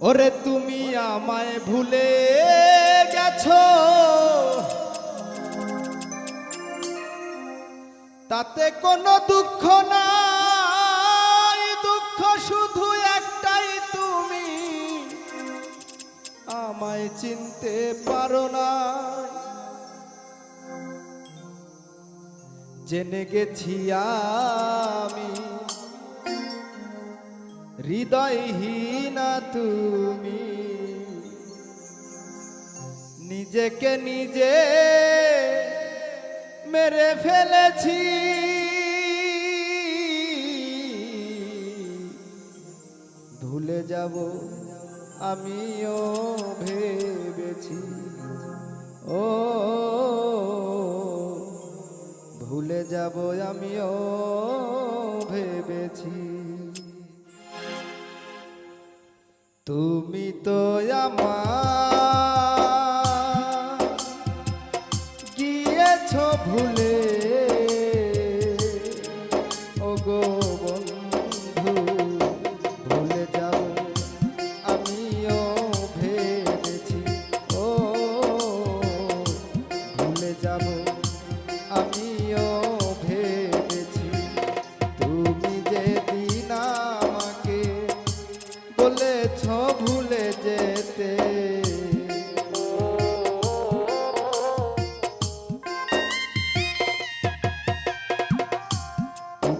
ওরে তুমি আমায় ভুলে গেছো। তাতে কোনো দুঃখ নাই, দুঃখ শুধু একটাই তুমি। আমায় চিনতে পারো না। জেনে গেছি আমি। হৃদয়হীনা তুমি। নিজেকে নিজে মেরে ফেলেছি। ভুলে যাব আমিও ভেবেছি। ও, ভুলে যাব আমিও ভেবেছি। গিয়েছ ভুলে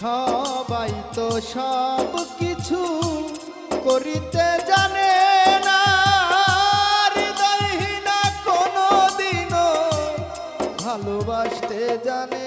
সবাই তো সব কিছু করিতে জানে না। হৃদয়হীনা কোনো দিনও ভালোবাসতে জানে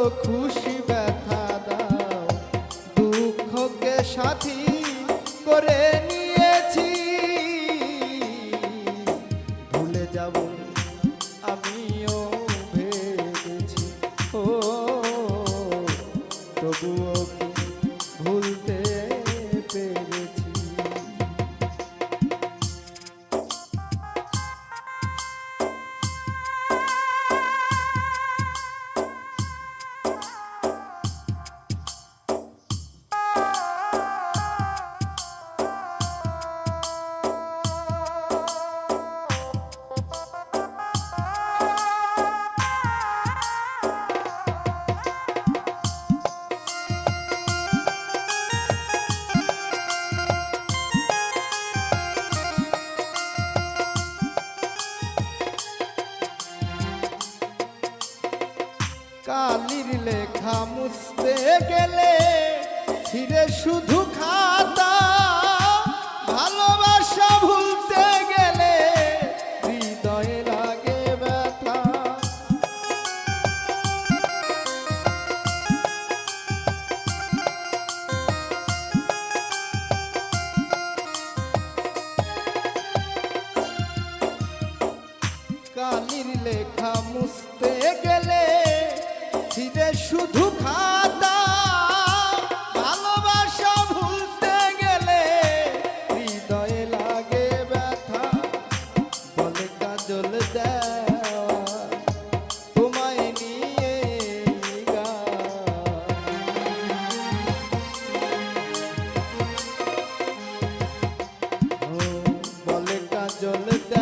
যত লেখা মুছতে গেলে ছিঁড়ে শুধু খাতা ভালোবাসা let that